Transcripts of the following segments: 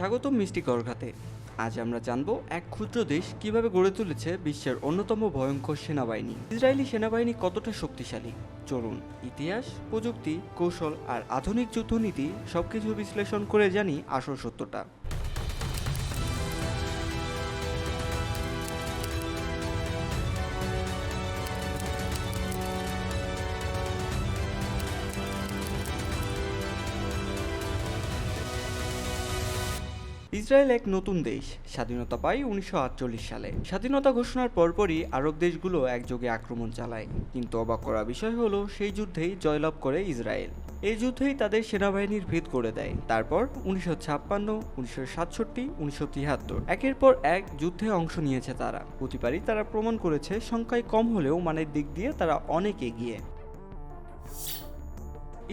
স্বাগতম মিষ্টি করঘাতে আজ আমরা জানব এক ক্ষুদ্র দেশ কীভাবে গড়ে তুলেছে বিশ্বের অন্যতম ভয়ঙ্কর সেনাবাহিনী। ইসরায়েলি সেনাবাহিনী কতটা শক্তিশালী? চলুন, ইতিহাস, প্রযুক্তি, কৌশল আর আধুনিক যুদ্ধনীতি সবকিছু বিশ্লেষণ করে জানি আসল সত্যটা। ইসরায়েল এক নতুন দেশ, স্বাধীনতা পায় উনিশশো আটচল্লিশ সালে। স্বাধীনতা ঘোষণার পরপরই আরব দেশগুলো একযোগে আক্রমণ চালায়। কিন্তু অবাক করা বিষয় হলো, সেই যুদ্ধেই জয়লাভ করে ইসরায়েল। এই যুদ্ধেই তাদের সেনাবাহিনীর ভেদ করে দেয়। তারপর উনিশশো ছাপ্পান্ন, উনিশশো সাতষট্টি, উনিশশো তিয়াত্তর একের পর এক যুদ্ধে অংশ নিয়েছে তারা। প্রতিবারই তারা প্রমাণ করেছে, সংখ্যায় কম হলেও মানের দিক দিয়ে তারা অনেক এগিয়ে।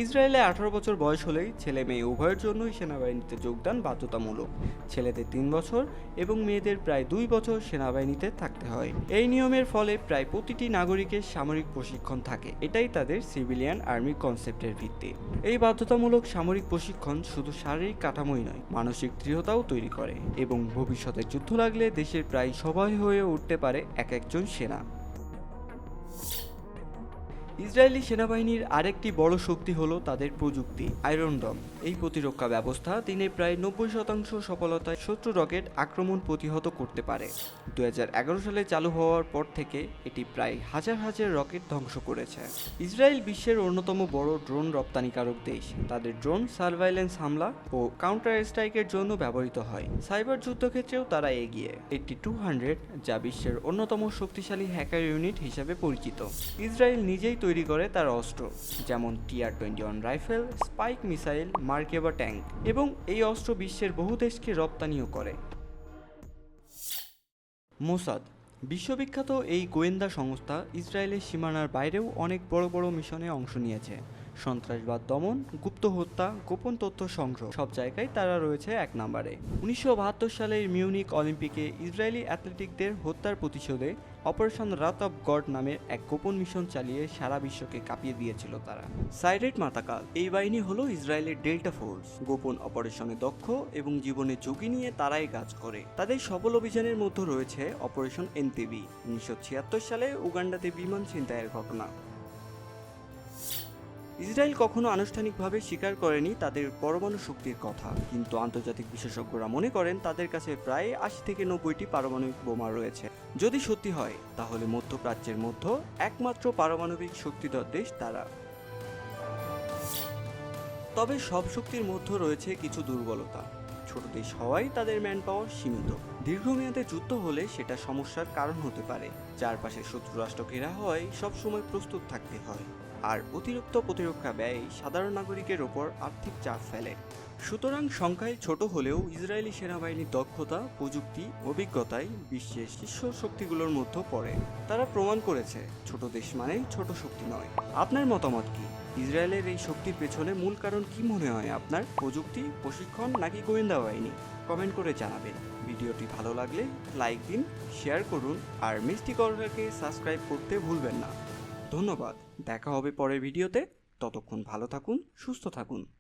ইসরায়েলে আঠারো বছর বয়স হলেই ছেলে মেয়ে উভয়ের জন্যই সেনাবাহিনীতে যোগদান বাধ্যতামূলক। ছেলেদের তিন বছর এবং মেয়েদের প্রায় দুই বছর সেনাবাহিনীতে থাকতে হয়। এই নিয়মের ফলে প্রায় প্রতিটি নাগরিকের সামরিক প্রশিক্ষণ থাকে। এটাই তাদের সিভিলিয়ান আর্মি কনসেপ্টের ভিত্তি। এই বাধ্যতামূলক সামরিক প্রশিক্ষণ শুধু শারীরিক কাঠামোই নয়, মানসিক দৃঢ়তাও তৈরি করে এবং ভবিষ্যতে যুদ্ধ লাগলে দেশের প্রায় সবাই হয়ে উঠতে পারে এক একজন সেনা। ইসরায়েলি সেনাবাহিনীর আরেকটি বড় শক্তি হলো তাদের প্রযুক্তি আয়রন ডম এই প্রতিরক্ষা ব্যবস্থা দিনে প্রায় নব্বই শতাংশ সফলতায় শত্রু রকেট আক্রমণ প্রতিহত করতে পারে। দু হাজার এগারো সালে চালু হওয়ার পর থেকে এটি প্রায় হাজার হাজার রকেট ধ্বংস করেছে। ইসরায়েল বিশ্বের অন্যতম বড় ড্রোন রপ্তানিকারক দেশ। তাদের ড্রোন সার্ভাইলেন্স হামলা ও কাউন্টার স্ট্রাইকের জন্য ব্যবহৃত হয়। সাইবার যুদ্ধক্ষেত্রেও তারা এগিয়ে। এইটটি টু হান্ড্রেড, যা বিশ্বের অন্যতম শক্তিশালী হ্যাকার ইউনিট হিসেবে পরিচিত। ইসরায়েল নিজেই তৈরি করে তার অস্ত্র, যেমন TR twenty one rifle, spike missile, Merkava tank এবং এই অস্ত্র বিশ্বের বহু দেশকে রপ্তানিও করে। মোসাদ, বিশ্ববিখ্যাত এই গোয়েন্দা সংস্থা ইসরায়েলের সীমানার বাইরেও অনেক বড় বড় মিশনে অংশ নিয়েছে। সন্ত্রাসবাদ দমন, গুপ্ত হত্যা, গোপন তথ্য সংগ্রহ, সব জায়গায় তারা রয়েছে এক নম্বরে। উনিশশো বাহাত্তর সালের মিউনিক অলিম্পিকে ইসরায়েলি অ্যাথলেটিকদের হত্যার প্রতিশোধে অপারেশন রাত অফ গড নামের এক গোপন মিশন চালিয়ে সারা বিশ্বকে কাঁপিয়ে দিয়েছিল তারা। সাইরেট মাতাকাল, এই বাহিনী হলো ইসরায়েলের ডেল্টা ফোর্স। গোপন অপারেশনে দক্ষ এবং জীবনে ঝুঁকি নিয়ে তারাই কাজ করে। তাদের সফল অভিযানের মধ্যে রয়েছে অপারেশন এনটিভি উনিশশো ছিয়াত্তর সালে উগান্ডাতে বিমান ছিনতাইয়ের ঘটনা। ইসরায়েল কখনো আনুষ্ঠানিকভাবে স্বীকার করেনি তাদের পরমাণু শক্তির কথা, কিন্তু আন্তর্জাতিক বিশেষজ্ঞরা মনে করেন তাদের কাছে প্রায় আশি থেকে নব্বইটি পারমাণবিক বোমা রয়েছে। যদি সত্যি হয়, তাহলে মধ্যপ্রাচ্যের মধ্যে একমাত্র পারমাণবিক শক্তিধর দেশ তারা। তবে সব শক্তির মধ্যে রয়েছে কিছু দুর্বলতা। ছোট দেশ হওয়ায় তাদের ম্যান পাওয়ার সীমিত। দীর্ঘমেয়াদে যুদ্ধ হলে সেটা সমস্যার কারণ হতে পারে। চারপাশে শত্রু রাষ্ট্র ঘেরা হয় সবসময় প্রস্তুত থাকতে হয়। আর অতিরিক্ত প্রতিরক্ষা ব্যয় সাধারণ নাগরিকের ওপর আর্থিক চাপ ফেলে। সুতরাং সংখ্যায় ছোট হলেও ইসরায়েলি সেনাবাহিনীর দক্ষতা, প্রযুক্তি, অভিজ্ঞতায় বিশ্বের শীর্ষ শক্তিগুলোর মধ্যে পড়ে। তারা প্রমাণ করেছে, ছোট দেশ মানেই ছোট শক্তি নয়। আপনার মতামত কি? ইসরায়েলের এই শক্তির পেছনে মূল কারণ কি মনে হয় আপনার? প্রযুক্তি, প্রশিক্ষণ নাকি গোয়েন্দা বাহিনী? কমেন্ট করে জানাবেন। ভিডিওটি ভালো লাগলে লাইক দিন, শেয়ার করুন, আর মিষ্টি করলাকে সাবস্ক্রাইব করতে ভুলবেন না। ধন্যবাদ। দেখা হবে পরের ভিডিওতে। ততক্ষণ ভালো থাকুন সুস্থ থাকুন।